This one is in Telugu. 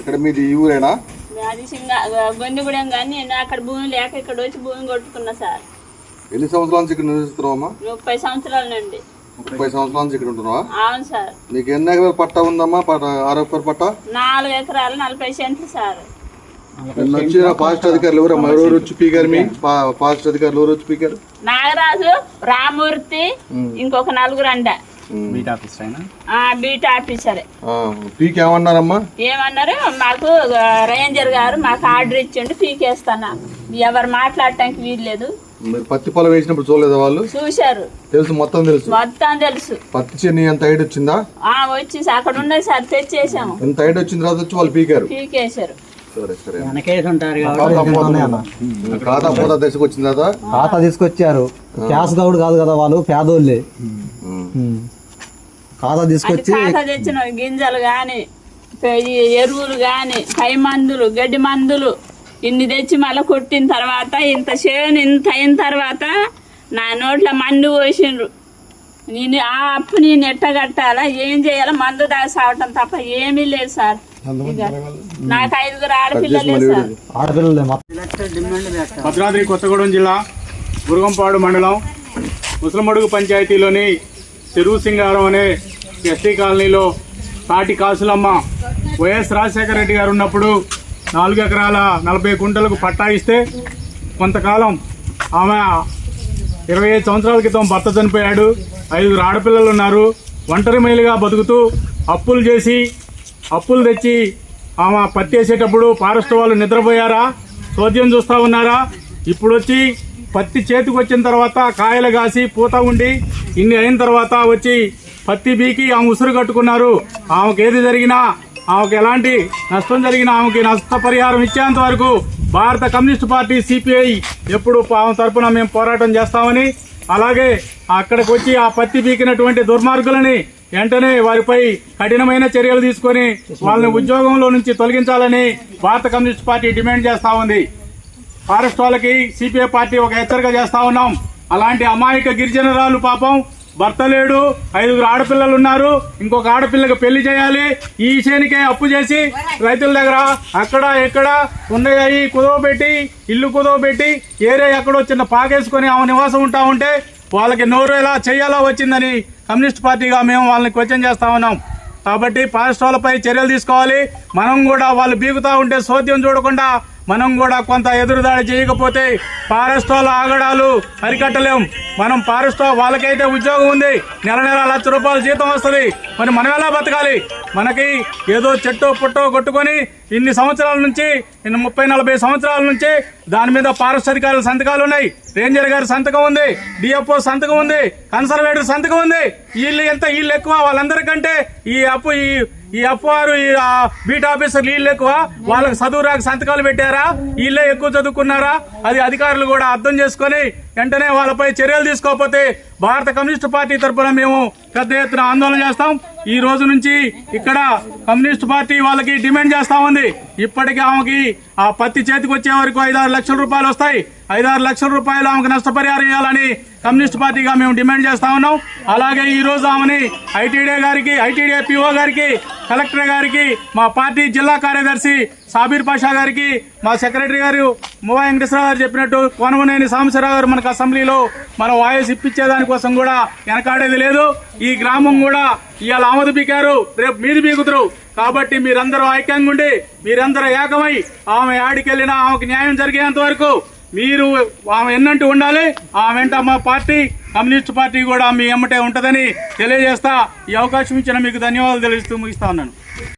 ఇక్కడ మీది ఈ ఊరేనా? అది సింగ గొండిగూడెం కానీ నేను అక్కడ భూమి లేక ఇక్కడ వచ్చి భూమి కొట్టుకున్నా సార్. ఎన్ని సంవత్సరాల నుంచి ఇక్కడ నివసిస్తున్నావు అమ్మా? ముప్పై సంవత్సరాల నుండి. ముప్పై సంవత్సరాల నుంచి ఇక్కడ ఉంటున్నావా? అవును సార్. నీకు ఎన్ని ఎకరాల పట్టా ఉందమ్మా? పట్ట ఆరో ఎకరాల పట్టా? నాలుగు ఎకరాలు నలభై సెంట్లు సార్. నిన్న వచ్చిన ఫారెస్ట్ అధికారులు ఎవరు ఎవరు వచ్చి పీకారు మీ? ఫారెస్ట్ అధికారులు ఎవరు వచ్చి పీకారు? నాగరాజు రామూర్తి ఇంకొక నలుగురు అండ బీట్ ఆఫీసర్ అయినా ఆ, బీట్ ఆఫీసరే పీక్ ఏమన్నారమ్మా ఏమన్నారు? మాకు రేంజర్ గారు మాకు ఆర్డర్ ఇచ్చిండు పీకేస్తానా. ఎవరు మాట్లాడటానికి వీల్లేదు మీరు పత్తి పొలం వేసినప్పుడు చూడలేదా వాళ్ళు? చూశారు. తెలుసు మొత్తం తెలుసు. మొత్తం తెలుసు. పత్తి చెన్ని ఎంత హైట్ వచ్చిందా? ఆ వచ్చి అక్కడ ఉన్నది సార్ తెచ్చేసాము. ఎంత హైట్ వచ్చిన తర్వాత వచ్చి వాళ్ళు పీకారు. పీకేశారు. సరే సరే. వెనకేసి ఉంటారు ఖాతా పోతా- ఖాతా పోతా దశకు వచ్చిన తర్వాత? ఖాతా తీసుకొచ్చారు. క్యాష్ గౌడ్ కాదు కదా వాళ్ళు పేదోళ్ళే. ఖాతా తీసుకొచ్చి కాక తెచ్చిన గింజలు కానీ ఎరువులు కానీ పై మందులు గడ్డి మందులు ఇన్ని తెచ్చి మళ్ళీ కొట్టిన తర్వాత ఇంత చేను ఇంత అయిన తర్వాత నా నోట్లో మందు పోసిండ్రు. నేను ఆ అప్పు నేను ఎట్ట కట్టాలా? ఏం చేయాలా? మందు దాకా సావటం తప్ప ఏమీ లేదు సార్. నాకు ఐదుగురు ఆడపిల్లలే సార్. భద్రాద్రి కొత్తగూడెం జిల్లా గురుగంపాడు మండలం ముసలమడుగు పంచాయతీలోని చెరువు సింగారం అనే ఎస్టీ కాలనీలో తాటి కాసులమ్మ వైఎస్ రాజశేఖర రెడ్డి గారు ఉన్నప్పుడు నాలుగు ఎకరాల నలభై కుంటలకు పట్టా ఇస్తే కొంతకాలం ఆమె ఇరవై ఐదు సంవత్సరాల క్రితం భర్త చనిపోయాడు. ఐదుగురు ఆడపిల్లలు ఉన్నారు. ఒంటరి మైలుగా బతుకుతూ అప్పులు చేసి అప్పులు తెచ్చి ఆమె పత్తి వేసేటప్పుడు ఫారెస్ట్ వాళ్ళు నిద్రపోయారా? చోద్యం చూస్తా ఉన్నారా? ఇప్పుడు వచ్చి పత్తి చేతికి వచ్చిన తర్వాత కాయలు కాసి పూత ఉండి ఇన్ని అయిన తర్వాత వచ్చి పత్తి బీకి ఆమె ఉసురు కట్టుకున్నారు. ఆమెకు ఏది జరిగినా ఆమెకు ఎలాంటి నష్టం జరిగినా ఆమెకి నష్టపరిహారం ఇచ్చేంత వరకు భారత కమ్యూనిస్ట్ పార్టీ సిపిఐ ఎప్పుడు ఆమె తరఫున మేము పోరాటం చేస్తామని అలాగే అక్కడికి వచ్చి ఆ పత్తి పీకినటువంటి దుర్మార్గులని వెంటనే వారిపై కఠినమైన చర్యలు తీసుకొని వాళ్ళని ఉద్యోగంలో నుంచి తొలగించాలని భారత కమ్యూనిస్ట్ పార్టీ డిమాండ్ చేస్తా ఉంది. ఫారెస్ట్ వాళ్ళకి సిపిఐ పార్టీ ఒక హెచ్చరిక చేస్తా ఉన్నాం. అలాంటి అమాయక గిరిజనరాలు పాపం భర్త లేడు ఐదుగురు ఆడపిల్లలు ఉన్నారు. ఇంకొక ఆడపిల్లకి పెళ్ళి చేయాలి. ఈ విషయానికే అప్పు చేసి రైతుల దగ్గర అక్కడ ఎక్కడ ఉన్నాయి కుదవ పెట్టి ఇల్లు కుదవ పెట్టి ఏరియా ఎక్కడో చిన్న పాకేసుకొని ఆమె నివాసం ఉంటా ఉంటే వాళ్ళకి నోరు ఎలా చేయాలో వచ్చిందని కమ్యూనిస్ట్ పార్టీగా మేము వాళ్ళని క్వశ్చన్ చేస్తా ఉన్నాం. కాబట్టి ఫారెస్ట్ చర్యలు తీసుకోవాలి. మనం కూడా వాళ్ళు బీగుతా ఉంటే సోద్యం చూడకుండా మనం కూడా కొంత ఎదురుదాడి చేయకపోతే ఫారెస్ట్ ఆగడాలు అరికట్టలేం. మనం ఫారెస్ట్ వాళ్ళకైతే ఉద్యోగం ఉంది. నెల నెల లక్ష రూపాయలు జీతం వస్తుంది. మరి మనం ఎలా బతకాలి? మనకి ఏదో చెట్టో పుట్టో కొట్టుకొని ఇన్ని సంవత్సరాల నుంచి ఇన్ని ముప్పై నలభై సంవత్సరాల నుంచి దాని మీద ఫారెస్ట్ అధికారుల సంతకాలు ఉన్నాయి. రేంజర్ గారి సంతకం ఉంది డిఎఫ్ఓ సంతకం ఉంది కన్సర్వేటర్ సంతకం ఉంది. వీళ్ళు ఎంత వీళ్ళు ఎక్కువ? వాళ్ళందరికంటే ఈ అప్పు ఈ ఈ ఎఫ్ఆర్ ఈ బీట్ ఆఫీసర్ వీళ్ళు ఎక్కువ. వాళ్ళకి చదువు రాక సంతకాలు పెట్టారా? వీళ్ళే ఎక్కువ చదువుకున్నారా? అది అధికారులు కూడా అర్థం చేసుకొని వెంటనే వాళ్ళపై చర్యలు తీసుకోకపోతే భారత కమ్యూనిస్ట్ పార్టీ తరఫున మేము పెద్ద ఎత్తున ఆందోళన చేస్తాం. ఈ రోజు నుంచి ఇక్కడ కమ్యూనిస్ట్ పార్టీ వాళ్ళకి డిమాండ్ చేస్తా ఉంది. ఇప్పటికీ ఆమెకి ఆ పత్తి చేతికి వచ్చే వరకు ఐదారు లక్షల రూపాయలు వస్తాయి. ఐదారు లక్షల రూపాయలు ఆమెకు నష్టపరిహారం ఇవ్వాలని కమ్యూనిస్ట్ పార్టీగా మేము డిమాండ్ చేస్తా ఉన్నాం. అలాగే ఈ రోజు ఆమెని ఐటీడీ గారికి ఐటీడీ పిఓ గారికి కలెక్టర్ గారికి మా పార్టీ జిల్లా కార్యదర్శి సాబీర్ పాషా గారికి మా సెక్రటరీ గారు మువా వెంకటేశ్వరరావు గారు చెప్పినట్టు కోనమనేని సాంబశివరావు గారు మనకు అసెంబ్లీలో మన వాయిస్ ఇప్పించేదానికోసం కూడా వెనకాడేది లేదు. ఈ గ్రామం కూడా ఇవాళ ఆమదు పీకారు. రేపు మీది పీకుతురు. కాబట్టి మీరందరూ ఐక్యంగా ఉండి మీరందరూ ఏకమై ఆమె ఆడికెళ్ళినా ఆమెకు న్యాయం జరిగేంత వరకు మీరు ఆమె ఎన్నంటూ ఉండాలి. ఆ వెంట మా పార్టీ కమ్యూనిస్ట్ పార్టీ కూడా మీ ఎమ్మటే ఉంటుందని తెలియజేస్తా ఈ అవకాశం ఇచ్చిన మీకు ధన్యవాదాలు తెలుస్తూ ముగిస్తా ఉన్నాను.